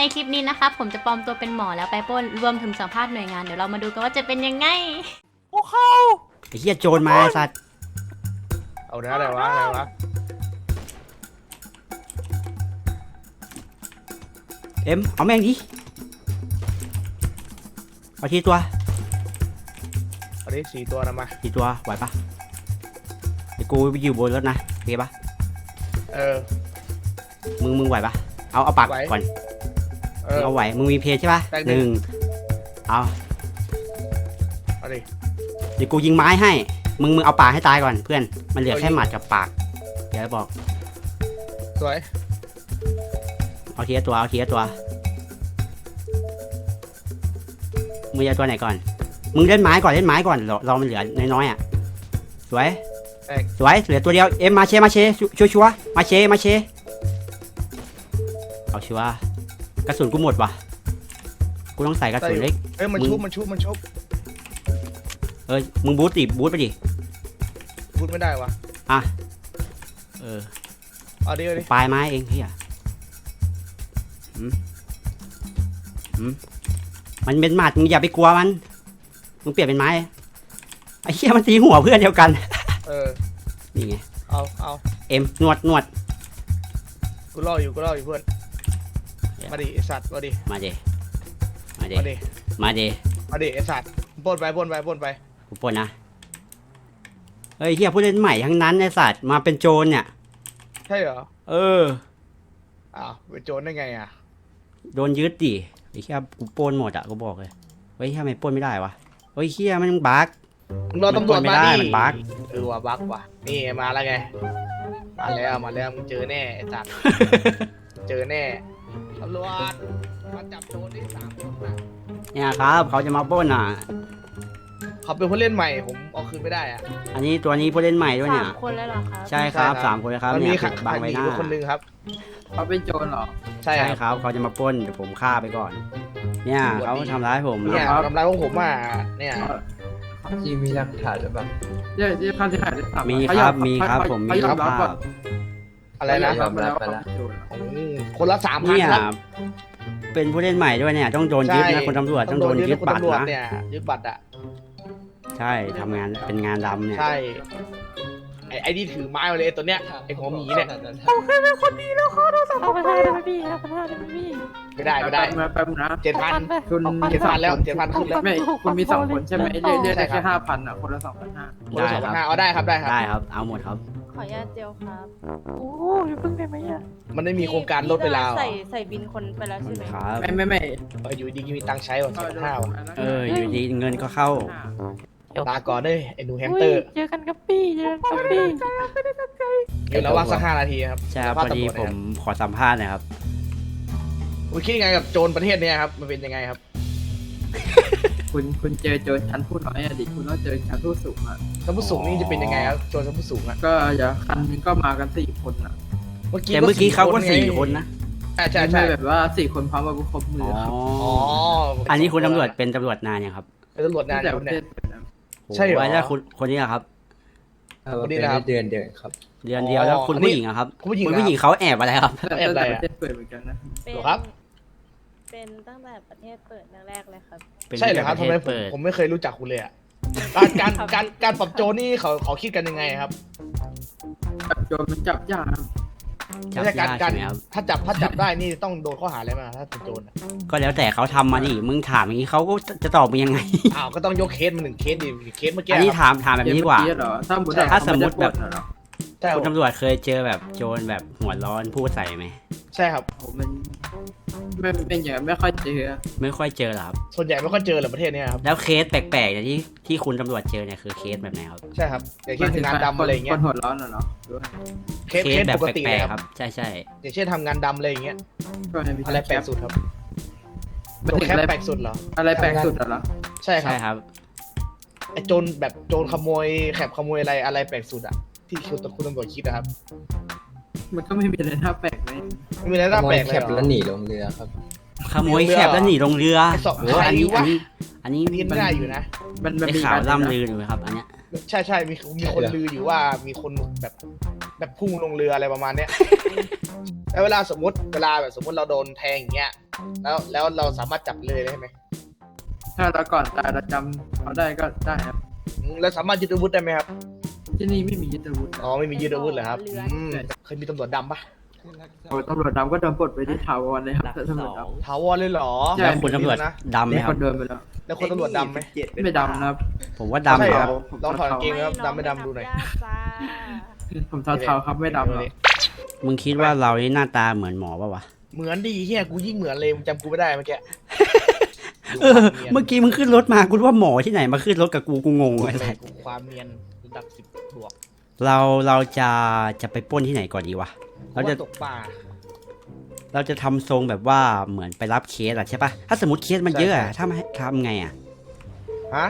ในคลิปนี้นะคะ ผมจะปลอมตัวเป็นหมอแล้วไปปล้นรวมถึงสัมภาษณ์หน่วยงาน เดี๋ยวเรามาดูกันว่าจะเป็นยังไงไอ้เหี้ยโจรมาไอ้สัตว์เอาเนื้ออะไรวะอะไรวะเอ็มเอาแม่งดิเอาทีตัวอันนี้สี่ตัวนะมา ทีตัวไหวปะไอ้กูไปอยู่บนรถนะโอเคปะเออ มึงมึงไหวปะเอาเอาปากไหว ก่อน เอมึองเอาไหวมึงมีเพจใช่ปะแตกหหนึ่นึ่งงเอาเอาดิ เดี๋ยวกูยิงไม้ให้ มึงมึงเอาปากให้ตายก่อนเพื่อน มันเหลือแค่หมัดกับปาก เดี๋ยวบอก สวย เอาทีละตัว เอาทีละตัว มึงจะเอาตัวไหนก่อน มึงเล่นไม้ก่อนเล่นไม้ก่อนรอรอมันเหลือน้อยๆอะ สวย แตก สวย เหลือตัวเดียว เอ็มมาเช มาเชชัวชัวร์ๆมาเช มาเช เอาชัวร์ กระสุนกูหมดว่ะ กูต้องใส่กระสุนเล็ก เอ้ยมันมึงชุบมันชุบมันชุบเอ้ยมึงบูทดิบูทไปดิ พูดไม่ได้วะเออ เอาดิเอาดิปลายไม้เองเฮียหืมหืมมันเป็นหมัดมึงอย่าไปกลัวมัน มึงเปลี่ยนเป็นไม้ ไอ้เหี้ยมันตีหัวเพื่อนเดียวกัน เออนี่ไง เอาเอาเอ็มนวดนวดกูรออยู่กูรออยู่เพื่อน มาดิไอสัตว์มาดิมาเดมาเดมาดิมาเดมาดิไอสัตว์ปล้นไปปล้นไปปล้นไปกูปล้นนะเฮ้ยเฮียผู้เล่นใหม่ทั้งนั้นไอ้สัตว์มาเป็นโจรเนี่ยใช่เหรอเอออ้าวเป็นโจรได้ไงอะโดนยึดดิไอ้เฮียกูปล้นหมดอะกูบอกเลยเฮ้ยเฮียทำไมปล้นไม่ได้วะเฮ้ยเฮียมันบั๊กมึงรอตำรวจมันปล้นไม่มาได้ดิมันบั๊กเออว่ะบั๊กว่ะนี่มาแล้วไงมาแล้วมาแล้วมึงเจอแน่ไอสัตว์เจอแน่ ตำรวจมาจับโจรได้สามคนนะเนี่ยครับเขาจะมาปล้นอะ เขาเป็นผู้เล่นใหม่ผมเอาคืนไม่ได้อะอันนี้ตัวนี้ผู้เล่นใหม่ด้วยเนี่ย สามคนแล้วเหรอครับใช่ครับใช่ครับ สามคนนะครับมันเนี่มียขับางใบหน้าอยู่คนหนึงครับ เขาเป็นโจรเหรอ ใช่ใช่ครับ ครับเขาจะมาปล้นเดี๋ยวผมฆ่าไปก่อน เนี่ยเขาทำร้ายผมเนี่ยนะทำร้ายพวกผมอะเนี่ยจริงมีหลักฐานหรือเปล่าเดี๋ยวเดี๋ยวค่าเสียหายจะถามมีเขาคยอรับมีครับเขาผมมีเขายอภามรับก่อนพ อะไรนะเขายอมรับไปแล้วาเขาเป็นโจรอืมคนละสามพันเนี่ยครับ เป็นผู้เล่นใหม่ด้วยเนี่ย ต้องโดนยึดนะคุณตำรวจต้องโดนยึดคุณบัตรตำรวจนะเนี่ยยึดบัตรอะ ใช่ทำงานเป็นงานดำเนี่ยใช่ ไอ้ไอ้ที่ถือไม้มาเลยไอ้ตัวเนี้ย ไอ้หัวหมีเนี่ยเอาไปให้ได้ไหมพี่เอาไปให้ได้ไหมพี่ไม่ได้ไม่ได้มาแป๊บนึงนะเจ็ดพันคุณเจ็ดพันแล้วเจ็ดพันขึ้นแล้วไม่คุณมีสองคนใช่ไหมเรียกเรียกได้ใช่ครัแค่บห้าพันอะคนละสองพันห้า คนละสองพันห้าเอาได้ครับได้ครับ ได้ครับ เอาหมดครับ ขออนุญาตเจลครับโอ้ยเพิ่งได้ไหมอะมันได้มีโครงการลดเวลาเหรอใส่ใส่บินคนไปแล้วใช่ไหมครับ ไม่ไม่ไม่เอออยู่ดีๆมีตังค์ใช้ว่ะสองพันห้าว่ะเออ อยู่ดีเงินก็เข้า ลาก่อนเด้ยไอ้หนูแฮมอุ้สยเตอร์เจอกันกับพี่เจอกันกับพี่เดี๋ยวเราว่างสักห้านาทีครับใช่ครับสัพมอภาษณ์ดีตำรวจผมขอสัมภาษณ์หนะครับคุณคิดยังไงกับโจรประเทศเนี้ยครับ มันเป็นยังไงครับ คุณคุณเจอโจรชั้นผู้น้อยอะดิคุณต้องเจอชั้นผู้สูงอะชั้นผู้สูงนี่จะเป็นยังไงครับโจรชั้นผู้สูงอะก็อย่าคันนึงก็มากันสี่คนอะเมื่อกี้แต่เมื่อกี้เขาก็ไงสี่คนนะใช่ใช่ใช่ไม่แบบว่าสี่คนพร้อมมาบุกครบมือ๋อออะครับอ๋ออันนี้คุณตำรวจเป็นตำรวจนานยังครับเป็นตำรวจนานแต่คปนระเนี่เทย ศใช่เหรอ ไว้แล้วคุณคนนี้อะครับเออวันนี้เป็นนะครับ เดือนเดือนครับ เดือนเดียวแล้วคุณอันนี้ ผู้หญิงอะครับคุณผู้หญิงคุณนะผู้หญิงเขาแอบอะไรครับ แอบอะไรแต่อะ ประเทศเปิดเหมือนกันนะ เป็นเหรอครับ เป็นตั้งแต่ประเทศเปิดแรกๆเลยครับเป็นใช่เหรอครับปะทำเทไมศผมเปิดผมไม่เคยรู้จักคุณเลยอะการการการการปรับโจรนี่เขาเขาคิดกันยังไงครับจับโจรมันจับยากครับจับไม่ใช่การยากการใช่ไหมครับถ้าจับถ้าจับได้นี่ต้องโดนข้อหาอะไรมาถ้าเป็นโจรอะก็แล้วแต่เขาทำมาดิมึงถามอย่างนี้เขาก็จะตอบมึงยังไงอ้าวก็ต้องยกเคสมาหนึ่งเคสดิเคสเมื่อกี้อันนี้ครับถามถามแบบนี้ดีกว่าเมื่อเหรอถ้าสมมติถ้าสมมุติแบบ เขาไได้ปล้นอะเหรอใช่คคุณรับตำรวจเคยเจอแบบโจรแบบหัวร้อนพูดใส่ไหม ใช่ครับ ผมมันไม่เป็นอย่างนั้นไม่ค่อยเจอ ไม่ค่อยเจอหรอครับ ส่วนใหญ่ไม่ค่อยเจอเลยประเทศเนี้ยครับ แล้วเคสแปลกๆเนี่ยที่ที่คุณตำรวจเจอเนี่ยคือเคสแบบไหนครับ ใช่ครับอย่างเช่นทำงานดำอะไรอย่างเงี้คยนหัวร้อนอะเหรอหรือว่าเคสเคเคสสแบบปกติแปลเลยกคๆครับรับใช่ใช่อย่างเช่นทำงานดำอะไรอย่างเงี้ยก็ในวิอะไรชาแปลกสุดครับมันโจรถึงแคปอะไรแปลกสุดเหรออะไรแปลกสุดอะเหรอใช่ครัใช่บครับ ไอ้โจรแบบโจรขโมยแคปขโมยอะไรอะไรแปลกสุดอะ ที่คุณคุณตำรวจคิดนะครับ มันก็ไม่มีอะไรน่าแปลกเลยไม่มีอะไรขน่าโมแปลยกเลแคยปเหรแล้วอหนีลงเรือครับ ขโมยแคปแล้วหนีลงเรือไอ้สองโอ้อันนี้ใครอันวะนี้อันนี้อันนี้ไม่ได้อยู่นะ มันมันได้มีข่าวการล่ำลืออยู่ครับ อันเนี้ยใช่ใช่มีมีคนลืออยู่ว่ามีคนแบบแบบพุ่งลงเรืออะไรประมาณเนี้ย แล้วเวลาสมมติเวลาแบบสมมติเราโดนแทงอย่างเงี้ย แล้วแล้วเราสามารถจับเลยได้ไหมถ้าเราก่อนตายเราจำเขาได้ก็ได้ครับอืมแล้วสามารถยึดอาวุธได้ไหมครับ ที่นี่ไม่มียึดอาวุธ อ๋อไม่มียึดอาวุธเหรอครับอืมเคยมีตำรวจดำปะโอ้ตำรวจดำก็โดนปลดไปที่ถาวรเลยครับแต่ตำรวจด ถาวรเลยเหรอใช่แล้วคุณตำรวจนะดำำไหมมีคครับนโดนไปแล้ว แล้วคนตำรวจดำไหมไม่ดำนะครับ ผมว่าใช่ดำเหรคอรับลองถอดกางเกงครับดำไม่ดำดูหน่อย ผมเทาๆครับไม่ดำหรอกมึงคิดว่าเรานี่หน้าตาเหมือนหมอป่าวะเหมือนดีเฮียกูยิ่งเหมือนเลยมึงจำกูไม่ได้เมื่อกี้เออ เมื่อกี้มึงขึ้นรถมากูรู้ว่าหมอที่ไหนมาขึ้นรถกับกูกูงงกูไอ้สัสกูความเนียนระดับสิบบวก เราเราจะจะไปปล้นที่ไหนก่อนดีวะ เราจะตกปลา เราจะทำทรงแบบว่าเหมือนไปรับเคสอะใช่ปะถ้าสมมติเคสมันเยอะอะใช่ใช่ ถ้าไม่ทำไงอะฮะ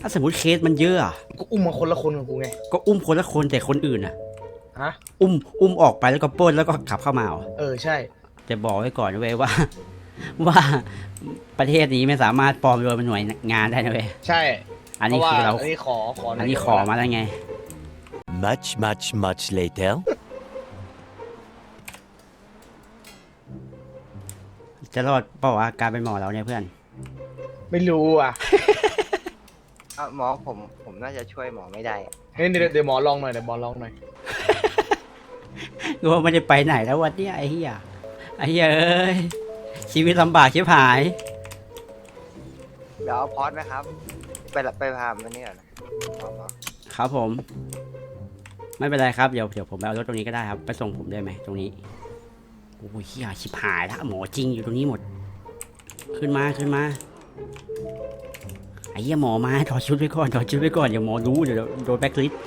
ถ้าสมมติเคสมันเยอะอะกูอุ้มมาคนละคนกับกูไง ก็อุ้มคนละคนแต่คนอื่นอะฮะ อุ้มอุ้มออกไปแล้วก็ปล้นแล้วก็ขับเข้ามาเหรอเออใช่จะบอกไว้ก่อนนะเว้ยว่า ว่าประเทศนี้ไม่สามารถปลอมตัวเป็นหน่วยงานได้นะเว้ยใช่อันนี้คือเราพะว่อันนี้ขอขออันนี้ขอมาแล้วไง Much, much, much later. จะรอดเปล่าวะการเป็นหมอเราเนี่ยเพื่อน ไม่รู้อะอะหมอผมผมน่าจะช่วยหมอไม่ได้อะเฮ้ยเดี๋ยวเดี๋ยวหมอลองหน่อยเดี๋ยวหมอลองหน่อยกูว่าไม่ได้ไปไหนแล้ววันเนี้ยไอ้เหี้ยไอ้เหี้ยเอ้ยชีวิตลำบากชิบหาย เดี๋ยวเอาพอดไหมครับ ไปละไปพามมันนี่ก่อนนะหมอหมอครับผม ไม่เป็นไรครับเดี๋ยวเดี๋ยวผมไปเอารถตรงนี้ก็ได้ครับ ไปส่งผมได้ไหมตรงนี้โอ้ยเหี้ยชิบหายแล้วหมอจริงอยู่ตรงนี้หมด ขึ้นมาขึ้นมาไอ้เหี้ยหมอมาถอดชุดไว้ก่อนถอดชุดไว้ก่อนเดี๋ยวหมอรู้เดี๋ยวโดนแบล็คลิสต์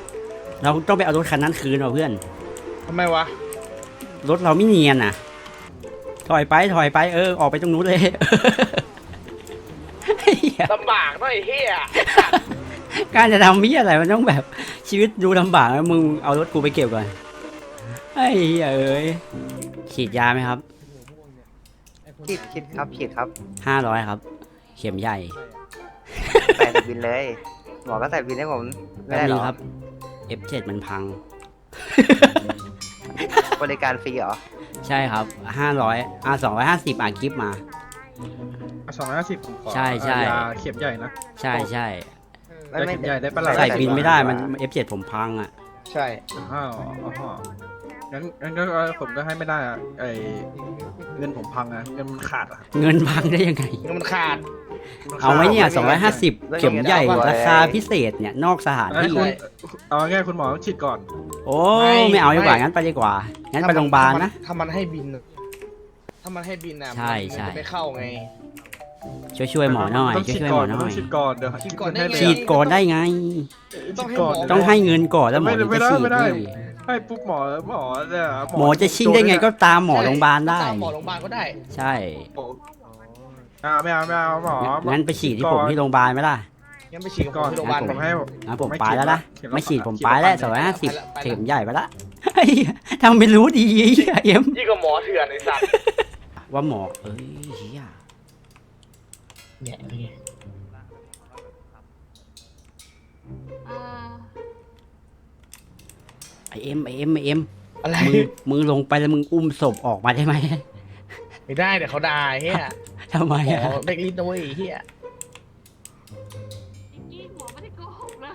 เราต้องไปเอารถคันนั้นคืนเอาเพื่อนทำไมวะรถเราไม่เนียนอะ ถอยไปถอยไปเออออกไปตรงนู้นเลยเหี้ยลำบากหน่อยเฮีย การจะทำมีอะไรมันต้องแบบชีวิตดูลำบากแล้วมึงเอารถกูไปเก็บก่อนไอ้เหี้ยเอ้ยฉีดยาไหมครับฉีดฉีดครับฉีดครับห้าร้อยครับ เข็มใหญ่ใส่บินเลยหมอก็ใส่บินให้ผมไม่แป๊บได้หนึรงอครับ F7 มันพัง บริการฟรีเหรอ ใช่ครับห้าร้อยอะสองร้อยห้าสิบอะกิฟมาสองร้อยห้าสิบผมขอใช่ใช่ยาเข็มใหญ่นะ ใช่ใช่ ไม่ยาไม่เข็มใหญ่ได้ปะล่ะ ใส่บินไม่ได้มัน F7 ผมพังอะ ใช่ อ้าวอ๋องั้นงั้นก็ผมก็ให้ไม่ได้อะไอเงินผมพังอะเงินมันขาดอะเงินพังได้ยังไงเงินมันขาดมันขาด เอาไว้เนี่ยไม่สองมีร้อยห้าสิบไม่มีเข็มใหญ่ไม่มีราคาพิเศษเนี่ย นอกสถานไอ้ที่คุณเอาง่ายๆคุณหมอฉีดก่อน โอ้ไม่เอาดีกว่างั้นไปดีกว่า งั้นไปโรงพยาบาลนะ ถ้ามันให้บิน ถ้ามันให้บินอะใช่มันใช่ จะไม่เข้าไง ช่วยช่วยหมอหน่อย ต้องช่วยฉีดช่วยหก่มออนหน่ต้ออย งฉีดก่อนเดี๋ยวฉีดก่อนได้ไง ฉีดก่อนได้ไง ต้องให้ก่อนหมอต้องให้เงินก่อนแล้วหมอไม่ถึงไม่จะได้ฉีดไม่ได้ดิให้ปุ๊บหมอหมอเนี่ยหมอจะชิ่งได้ไงก็ตามหมอโรงพยาบาลได้ตามหมอโรงพยาบาลก็ได้ ใช่อ่าไม่เอาไม่เอาหมอ งั้นไปฉีดที่ผมที่โรงพยาบาลไหมล่ะ งั้นไปฉีดกับก่อนที่โรงพยาบาลผมให้ งั้นผมไม่ไปฉีดแล้วนะเข็มละไม่ฉีดผมเข็มไปละแล้วพันสองร้อยห้าสิบไปละไปละเข็มใหญ่ไปละเฮ้ยทำเป็นรู้ดีไอ้เหี้ยเอ็ม ยิ่งกับหมอเถื่อนไอ้สัตว์ว่าหมอเอ้ยเฮีย เนี่ยเป็นไงไอเอ็มไอเอ็มไอเอ็มอะไรมึงมึงลงไปแล้วมึงอุ้มศพออกมาได้ไหมไม่ได้เดี๋ยวเขาด่าเฮียทำไมหมอะอเด็กลิ้นนะเว้ยเฮียกี้หมอไม่ได้โกหกนะ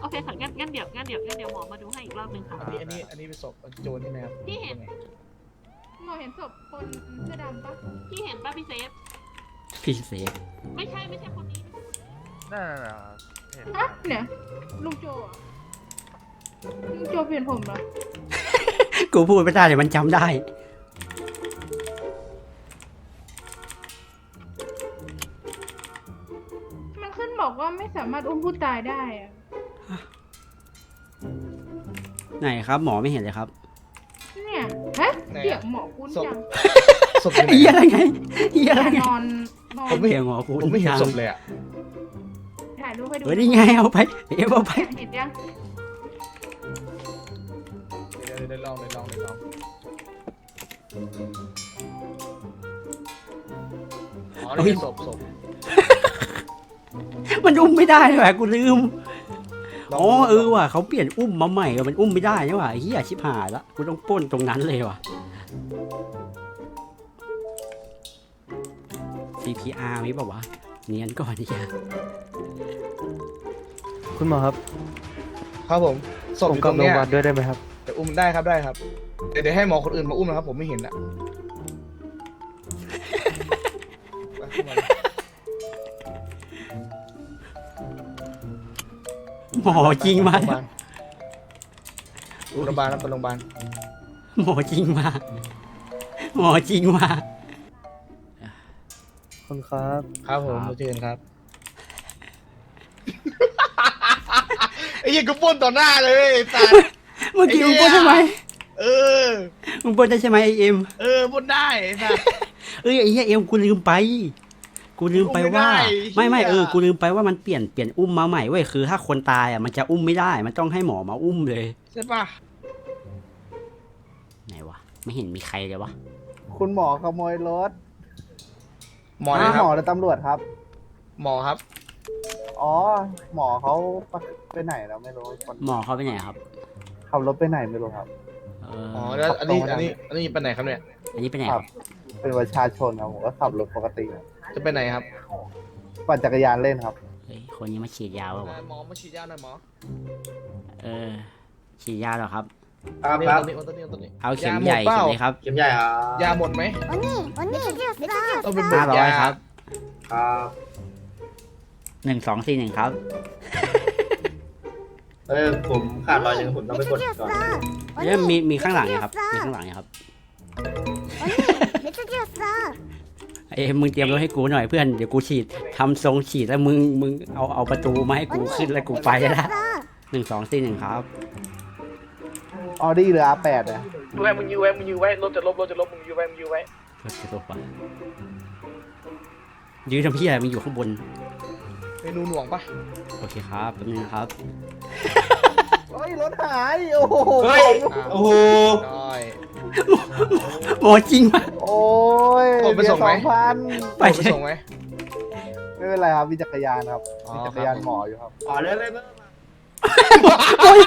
โอเคค่ะงั้นงั้นเดี๋ยวงั้นเดี๋ยวงั้นเดี๋ยวหมอมาดูให้อีกรอบหนึ่งค่ะ อันนี้อันนี้อันนี้เป็นศพโจรใช่ไหมครับพี่เห็นหมอเห็นศพคนเสื้อดำปะพี่เห็นป้าพี่เซฟ พี่เซฟไม่ใช่ไม่ใช่คนนี้นั่นฮะเนี่ยลุงโจเหรอะลุงโจเปลี่ยนผมเหรอกูพูดไม่ได้เดี๋ยวมันจำได้ มันขึ้นบอกว่าไม่สามารถอุ้มผู้ตายได้อะไหนครับ หมอไม่เห็นเลยครับเนี่ยฮะเสียงหมอคุ้นจังศพอยู่ไหนเฮียอะไรไงเฮียอะไรไง นอนนอน ผมไม่เสียงหมอกูผมไม่เห็นศพเลยอะถ่ายรูปให้ดูเฮ้ยนี่ไงเอาไปเอ็มเอาไปเห็นยังเดี๋ยวเดี๋ยวเดี๋ยวลองเดี๋ยวลองเดี๋ยวลองอ๋อนี่เป็นศพศพมันอุ้มไม่ได้เลยว่ะกูลืมลงอ๋อดูเออว่ะเขาเปลี่ยนอุ้มมาใหม่อะมันอุ้มไม่ได้นี่หว่าไอ้เฮียชิบหายละกูต้องปล้นตรงนั้นเลยว่ะ CPR มีเปล่าวะเนียนก่อนเนี่ยคุณหมอครับครับผมศพผอมยู่กตลัรบงโรงเนี้พยยาบาลด้วยได้ไหมครับ เดี๋ยวอุ้มได้ครับได้ครับเดี๋ยวเดี๋ยวให้หมอคนอื่นมาอุ้มนะครับผมไม่เห็นอะ ไปขึ้นมาเลยหมอจริงมาโรงพยาบาลโรงพยาบาลครับไปโรงพยาบาลหมอจริงมาหมอจริงมา คุณครับครับผมครับเชิญครับ ไอ้เหี้ยังกูปล้นต่อหน้าเลยไอ้สัตว์เมื่อกี้ไอ้มึงเหี้ปล้ยนใช่ไหมเออ มึงปล้นได้ใช่ไหมไอเอ็มเออปล้นได้ไอ้สัตว์เอ้ยไอ้เหี้ยเอ็มกูลืมไป กูลืมไปว่า อุ้มไม่ได้ไม่ไม่เหี้ยเออกูลืมไปว่ามันเปลี่ยนเปลี่ยนอุ้มมาใหม่เว้ยคือ ถ้าคนตายอะมันจะอุ้มไม่ได้ มันต้องให้หมอมาอุ้มเลย ใช่ปะไหนวะไม่เห็นมีใครเลยวะคุณหมอขโมยรถ หมอนะคหมรับ อหรือตำรวจครับ หมอครับ อ๋อ หมอเขาไปไหนแล้วไม่รู้คนหมอเขาไปไหนครับ ขับรถไปไหนไม่รู้ครับ เอออ๋อแล้วอันนี้ อันนี้ อันนี้ไปไหนครับเนี่ย อันนี้ไปไหนคครัรับ บ เป็นประชาชนครับผมก็ขับรถปกติครับจะไปไหนครับปั่นจักรยานเล่นครับ เฮ้ย คนนี้มาฉีดยาเปล่าวะหมอมาฉีดยาหน่อยหมอ เออ ฉีดยาเหรอครับ ครับตัวนี้ตัวนี้ตัวนี้เอาเข็มใหญ่เข็มนี้ครับเข็มใหญ่ครับยาหมดไหมอันนี้อันนี้ต้องเป็นห้าร้อยครับ ครับหนึ่งสองสี่หนึ่งครับ เออผมขาดรอยหนึ่งผมต้องไปกดก่อนเนี่ยมีมีข้างหลังนะครับ มีข้างหลังครับเอ้มึงเตรียมรถให้กูหน่อยเพื่อนเดี๋ยวกูฉีดทำทรงฉีดแล้วมึงมึงเอาเอาประตูมาให้กูขึ้นแล้วกูไปแล้วหนึ่งสองสี่หนึ่งครับ ออดี้หรือ R8 เนี่ยยูไว้มึงยูไว้มึงยูไว้รถจะลบรถจะลบมึงยูไว้มึงยูไว้รถจะตกปะยืนทำพี่อะไรมันอยู่ข้างบน เมนูหน่วงปะโอเคครับแป๊บนึงนะครับ เฮ้ยรถหาย โอ้โหโอ้โหได้หมอจริงปะ โอ้ยโอ้ไปส่งไหมสองพันไปไปส่งไหม ไม่เป็นไรครับมีจักรยานครับอ๋อมีจักรยานหมออยู่ครับ อ๋อเลยเลยโอ้ย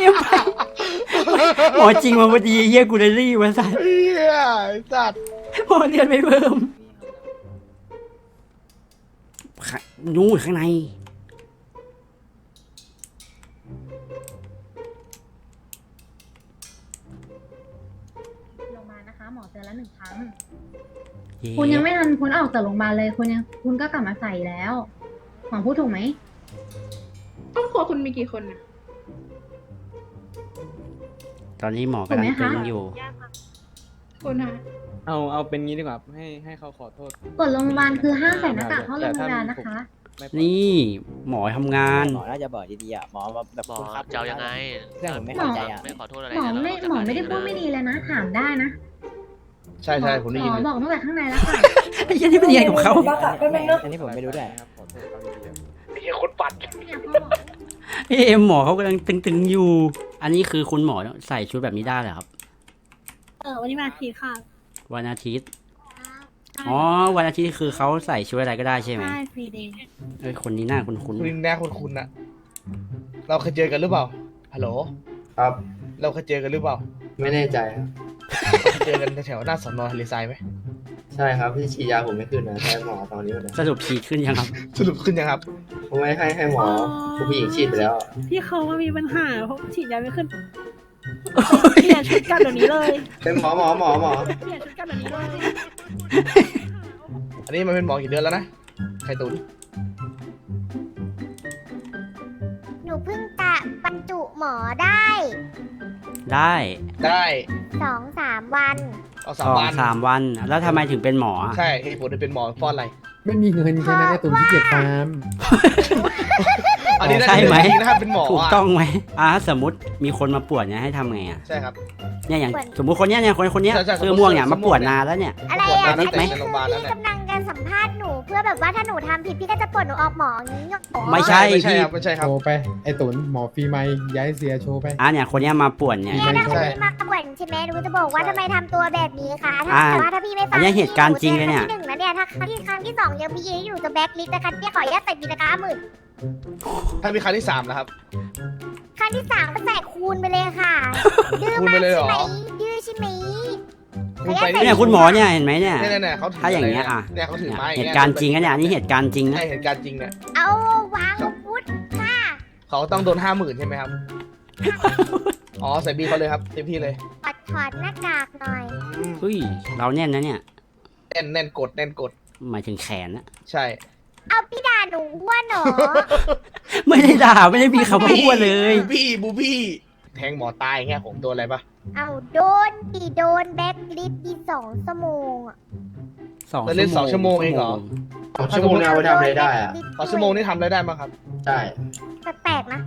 เอ็มไป หมอจริงมาพอดีเฮียกูเลยรีบมาสั่นเฮียไอ้สัตว์หมอเรียนไม่เพิ่มข้านู่นข้างในโรงพยาบาลนะคะ หมอเตือนแล้วหนึ่งครั้งเย้คุณยังไม่ทันพ้นออกจากโรงพยาบาลเลย คุณยังคุณก็กลับมาใส่แล้ว หมอพูดถูกไหม ครอบครัวคุณมีกี่คนนะ ตอนนี้หมอกำลังตึงอยู่ คนฮะเอาเอาเป็นงี้ดีกว่าให้ให้เขาขอโทษกฎโรงพยาบาลคือห้ามใส่หน้ากากเข้าโรงพยาบาลนะคะนี่หมอทำงานหมอน่าจะบอกดีๆอะหมอแบบหมอจะเอายังไงเรื่องผมไม่หมอเข้าใจอะไม่ขอโทษอะไรหมอเนี่ยไม่เราหมอไม่ได้พูดไม่ดีเลยนะถามได้นะใช่ใช่ผมได้ยินหมเลอยบอกตั้งแต่ข้างในแล้วค่ะไอ้เหี้ยนี่เป็นยังไงกับเขาอันนี้ผมไม่รู้ด้วยครับขอโทษเขาดีไอ้เหี้ยคนปัดเนี่ยเขาบอกเอ็มหมอเขากำลังตึงๆอยู่ อันนี้คือคุณหมอใส่ชุดแบบนี้ได้เหรอครับ เออวันนี้มาทีค่ะวันอาทิตย์ อ๋อ วันอาทิตย์คือเขาใส่ชุดอะไรก็ได้ใช่ไหมใช่ฟรีเดย์เอ้ยคนนี้หน้าคุ้นคุณแน่คุณคุณอะเราเคยเจอกันหรือเปล่า ฮัลโหล ครับ เราเคยเจอกันหรือเปล่า ไม่แน่ใจครับเราเคยเจอกันแถวๆหน้าสอนอทะเลทรายไหม ใช่ครับที่ฉีดยาผมไม่ขึ้นนะใช้หมอตอนนี้นะๆสรุปฉีดขึ้นยังครับ สรุปขึ้นยังครับ ผมไม่ให้ให้หมอผู้หญิงฉีดไปแล้วที่เขาว่ามีปัญหาเพราะฉีดยาไม่ขึ้นเปลี่ยนชุดกันเดี๋ยวนี้เลยเป็นหมอหมอหมอหมอ เปลี่ยนชุดกันเดี๋ยวนี้เลยอันนี้มันเป็นหมอกี่เดือนแล้วนะใครตุนหนูเพิ่งตะบรรจุหมอได้ได้ ได้สองสามวัน เอาสสามองวันสามวัน แล้วทำไมถึงเป็นหมออะใช่เหตุผลที่เป็นหมอเพราะอะไร ไม่มีเงินแค่นั้นไอ้ตุ่มที่เกียจฟาร์ม อันนี้น่าใช่จะไหมเป็นจริงนะครับเป็นหมอถูกอะต้องไหมอ่าสมมติมีคนมาปวดเนี่ยให้ทำไงอะใช่ครับ เนี่ยอย่างสมมติคนเนี้ยเนี่ยคนคนเนี้ยใช่ใช่เสื้อม่วงเนี่ยมาปวดนานแล้วเนี่ย อะไรปวดอะนานตั้งแต่ไหมในโรงพยาบาลแล้วพี่เนี่ย กำลังจะสัมภาษณ์หนู เพื่อแบบว่าถ้าหนูทำผิดพี่ก็จะปลดหนูออกหมออย่างนี้เหรอไม่ใช่ ไม่ใช่พี่ครับไม่ใช่ครับ โชว์ไป ไอ้ตุ่นหมอฟรีไมค์ย้ายเสียโชว์ไป อ่าเนี่ยคนเนี้ยมาปวดเนี่ย เนี่ยถ้าใช่พี่มาปวด ใช่ไหมหนูจะบอกว่าทำไมทำตัวแบบนี้คะถ้าอ่าแต่ว่าถ้าพี่ไม่ฟัอันงเนี้ยเหตุการณ์จริงเลยเนี่ยที่หนึ่งนะเนี่ยถ้าครั้งที่ครั้งที่สองยังมีหนูจะแบล็คลิสต์นะคะเนี่ยขออนุญาตใส่ปีละก้าหมื่นถ้ามีครั้งที่สามนะครับขั้นที่สามก็ใส่คูณไปเลยค่ะดื้อคูณมาไปกเลยเหรใช่อ ไหมดื้อใช่ไหมคูณไปเนี่ยคุณหมอเนี่ยเห็นไหมเนี่ย เนี่ยเนี่ยเขาถือถ้าอย่างเงี้ยอะ เนี่ยเขาถือไม้เหตุการณ์จริงนะเนี่ยอันนี้เหตุการณ์จริงนะใช่เหตุการณ์จริงเนี่ยเอาวางอาวุธค่ะเขาต้องโดนห้าหมื่นใช่ไหมครับ อ๋อใส่บีเขาเลยครับเต็มที่เลยถอดถอดหน้ากากหน่อย เฮ้ย เราแน่นนะเนี่ย แน่นแน่นกดแน่นกดหมายถึงแขนนะใช่ เอาพี่ด่าหนูอ้วนเหรอไม่ได้ด่าไม่ได้มีคำว่าอ้วนเลย บูบี้บูบี้แทงหมอตายอย่างเงี้ยผมโดนอะไรปะเอาโดนดีโดนแบ็คลิสดีสองชั่วโมงอะสองแล้วเล่นสองชั่วโมงเองเหรอชั่วโมงเอาไปทำอะไรได้อะสองชั่วโมงนี่ทำอะไรได้บ้างครับ ใช่ แปลกๆนะ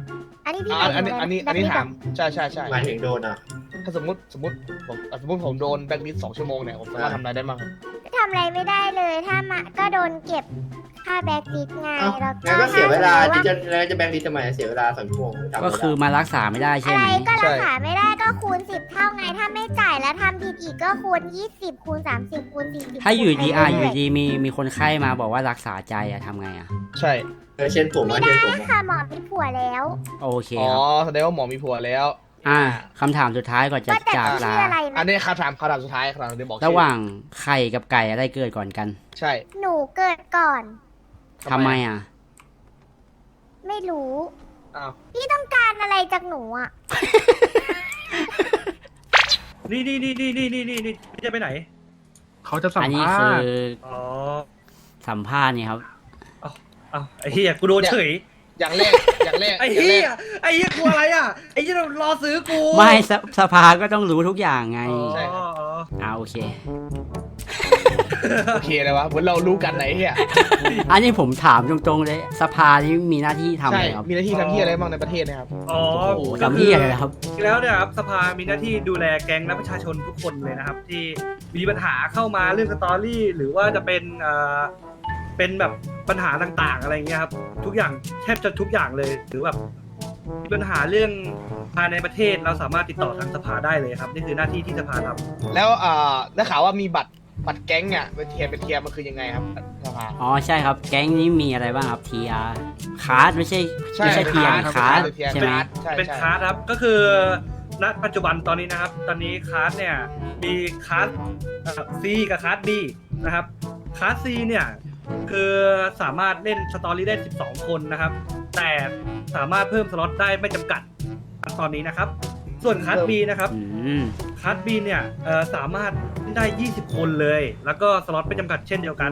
อันนี้พี่อ่าอันนี้หอัมานยนี้ถึงอันนี้แบ็คลิสถามใช่ใช่ใช่หมายถึงโดนอะถ้าสมมติสมมติผมอะสมมติผมโดนแบล็คลิสต์สองชั่วโมงเนี่ยผมสามารถทำอะไรได้บ้างครับก็ทำอะไรไม่ได้เลย ถ้ามาก็โดนเก็บค่าแบ็คลิสไงเอ้าแล้วงั้นก็เสียเวลาถ้ที่สมมุติจะแล้วจะแบงค์ลิสทำไมเสียเวลาสองชั่วโมงทำไม่ได้ก็คือมารักษาไม่ได้ใช่อะไรไหมก็รักษาไม่ได้ก็คูณสิบเท่าไง ถ้าไม่จ่ายแล้วทำผิดอีกก็คูณยี่สิบคูณสามสิบคูณสี่สิบถ้าอยู่ดีอะอยู่คูณไปเรื่ดีมีมีคนไข้มาบอกว่ารักษาใจอะทำไงอะ ใช่ เออเช่นผมไม่อะได้เช่นผมค่ะอะหมอมีผัวแล้วโอเคอ๋อครับแสดงว่าหมอมีผัวแล้วอ่าคำถามสุดท้ายก่อนจะว่าแต่จากพี่ลาชื่ออะไรอันนะนี้คำถามคำถามสุดท้ายคำถามเดี๋ยวบอกชื่อระหว่างไข่กับไก่อะไรเกิดก่อนกันใช่หนูเกิดก่อน ทำไมอะ ไม่รู้ อ้าวพี่ต้องการอะไรจากหนูอะ นี่นี่นี่นี่นี่นี่นี่นี่จะไปไหน เขาจะสัมอันนี้ภาคือษณ์อ๋อสัมภาษณ์นี่ครับ อ้าวไอ้เหี้ยกูโดนเฉยอย่างแรกอย่างแรกไอ้อย่างเหี้แรยกไอ้เหี้ยกลัวอะไรอะไอ้เหี้ยรอซื้อกูไม่สสภาก็ต้องรู้ทุกอย่างไงใช่ครับอ๋ออ่าโอเค โอเคเลยวะเหมือนเรารู้กันไหนเฮียอันนี้ผมถามตรงๆเลย สภานี่มีหน้าที่ทำใช่อะไรครับมีหน้าที่ทำที่อะไรบ้างในประเทศนะครับ อ๋อโอ้โหทำที่อะไรนะครับแล้วเนี่ยครับสภามีหน้าที่ดูแลแก๊งและประชาชนทุกคนเลยนะครับ ที่มีปัญหาเข้ามาเรื่องสตอรี่ หรือว่าจะเป็นเอ่อ เป็นแบบปัญหาต่างๆ อะไรเงี้ยครับทุกอย่างแทบจะทุกอย่างเลยหรือแบบมีปัญหาเรื่องภายในประเทศเราสามารถติดต่อทางสภาได้เลยครับ นี่คือหน้าที่ที่สภาทำแล้วอ่าได้ข่าวว่ามีบัตรบัตรแก๊งเนี่ยเป็นเทียร์เป็นเทียร์มันคือยังไงครับสภา อ๋อใช่ครับ แก๊งนี้มีอะไรบ้างครับ TR คาร์ดไม่ใช่ใช่ไม่ใช่เป็น TR คาคาร์ร์ดดเป็น TR ใช่ไหมใช่เป็นใช่คาร์ดครับก็คือณปัจจุบันตอนนี้นะครับ ตอนนี้คาร์ดเนี่ยมีคาร์ดซีกับคาร์ดบีนะครับคาร์ดซีเนี่ย คือสามารถเล่นสตอรี่ได้ 12 คนนะครับ แต่สามารถเพิ่มสล็อตได้ไม่จำกัดตอนนี้นะครับ ส่วนคาร์ดบีนะครับอืมคาร์ดบีเนี่ยเอ่อสามารถเล่นได้ 20 คนเลย แล้วก็สล็อตไม่จำกัดเช่นเดียวกัน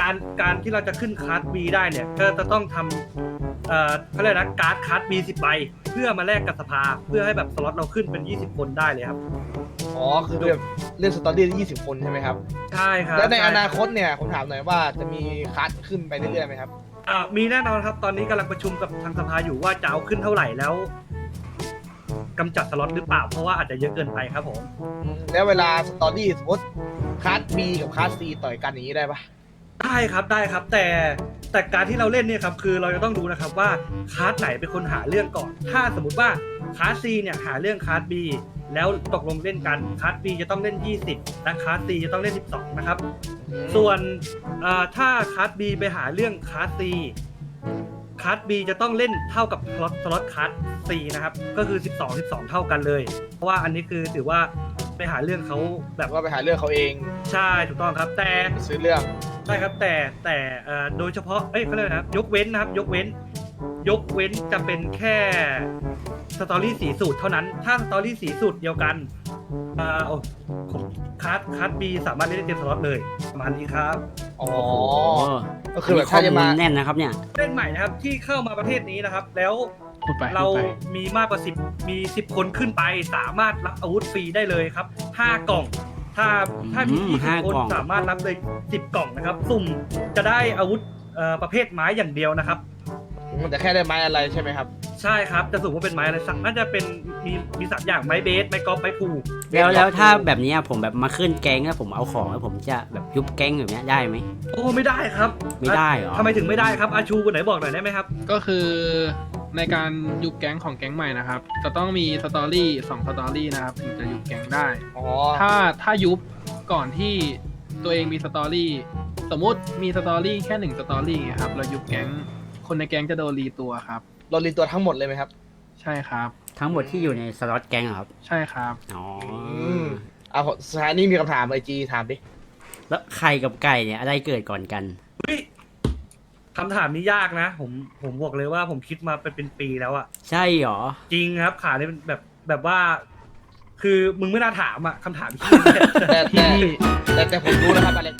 การการที่เราจะขึ้นคาร์ดบีได้เนี่ยก็จะต้องทำเอ่อเขาเรียกนะการ์ดคาร์ดบีสิบใบเพื่อมาแลกกับสภาเพื่อให้แบบสล็อตเราขึ้นเป็น 20 คนได้เลยครับ อ๋อคือแบบเล่นสตอรี่ได้20คนใช่ไหมครับ ใช่ครับแล้วในช่อนาคตเนี่ยผมถามหน่อยว่าจะมีคัสขึ้นไปเรื่อยๆไหมครับ อ่ามีแน่นอนครับ ตอนนี้กำลังประชุมกับทางสภาอยู่ว่าจะเอาขึ้นเท่าไหร่แล้วกำจัดสล็อตหรือเปล่าเพราะว่าอาจจะเยอะเกินไปครับผม แล้วเวลาสตอรี่สมมติคัส B กับคัส C ต่อยกันอย่างนี้ได้ปะ ได้ครับได้ครับ แต่แต่การที่เราเล่นเนี่ยครับคือเราจะต้องดูนะครับว่าคาร์ดไหนเป็นคนหาเรื่องก่อน ถ้าสมมติว่าคาร์ด C เนี่ยหาเรื่องคาร์ด B แล้วตกลงเล่นกันคาร์ด B จะต้องเล่น 20 และคาร์ด C จะต้องเล่น 12 นะครับ ส่วนเอ่อถ้าคาร์ด B ไปหาเรื่องคาร์ด C คาร์ด B จะต้องเล่นเท่ากับสล็อตสล็อตคาร์ด C นะครับก็คือ 12 12 เท่ากันเลย เพราะว่าอันนี้คือถือว่า ไปหาเรื่องเขาแบแบบบว่าไปหาเรื่องเขาเองใช่ถูกต้องครับ แต่ไปซื้อเรื่องใช่ครับแต่แต่เอ่อโดยเฉพาะเอ้ยเขาเรียกอะไรนะครับ ยกเว้นนะครับ ยกเว้น ยกเว้นจะเป็นแค่สตอรี่สีสูตรเท่านั้น ถ้าสตอรี่สีสูตรเดียวกันอ่าโอ้ผมคัดคัดบีสามารถเล่นได้เต็มสล็อตเลยประมาณนี้ครับ อ๋อโอ้โหก็คือแบบข้อถ้าจะมูลมาแน่นนะครับเนี่ยเล่นใหม่นะครับที่เข้ามาประเทศนี้นะครับ แล้ว พูดไปเราพูดไปมีมากกว่าสิบมีสิบคนขึ้นไปสามารถรับอาวุธฟรีได้เลยครับห้ากล่อง ถ้าถ้ามีอืมยี่สิบห้าคนกล่อง สามารถรับเลยสิบกล่องนะครับ สุ่มจะได้อาวุธเอ่อประเภทไม้อย่างเดียวนะครับ มันจะแค่ได้ไม้อะไรใช่ไหมครับ ใช่ครับจะสูงว่าเป็นไม้อะไรสักน่าจะเป็นมีมีสามอย่างไม้เบสไม้กอล์ฟไม้พูแล้วแล้วถ้าแบบเนี้ยผมแบบมาขึ้นแก๊งแล้วผมเอาของแล้วผมจะแบบยุบแก๊งแบบเนี้ยได้ไหมโอ้ไม่ได้ครับไม่ได้เหรอทำไมถึงไม่ได้ครับอาชูคนไหนบอกหน่อยได้ไหมครับ ก็คือในการยุบแก๊งของแก๊งใหม่นะครับ จะต้องมีสตอรี่สองสตอรี่นะครับถึงจะยุบแก๊งได้อ๋อถ้าถ้ายุบก่อนที่ตัวเองมีสตอรี่สมมุติมีสตอรี่แค่หนึ่งสตอรี่ไงครับเรายุบแก๊งคคนในแก๊งจะโดนรีตัวครับ เรารีตัวทั้งหมดเลยไหมครับ ใช่ครับ ทั้งหมดที่อยู่ในสล็อตแก๊งอะครับ ใช่ครับ อ๋อมเอาสถานีมีคำถามไอจีถามดิแล้วไข่กับไก่เนี่ยอะไรเกิดก่อนกัน คำถามนี้ยากนะ ผมผมบอกเลยว่าผมคิดมาเป็นเป็นปีแล้วอะใช่หรอ จริงครับขาเนี่ยเป็นแบบแบบว่า คือมึงไม่น่าถามอะคำถามที่ แต่แต่แต่แต่ผมรู้นะครับอะไร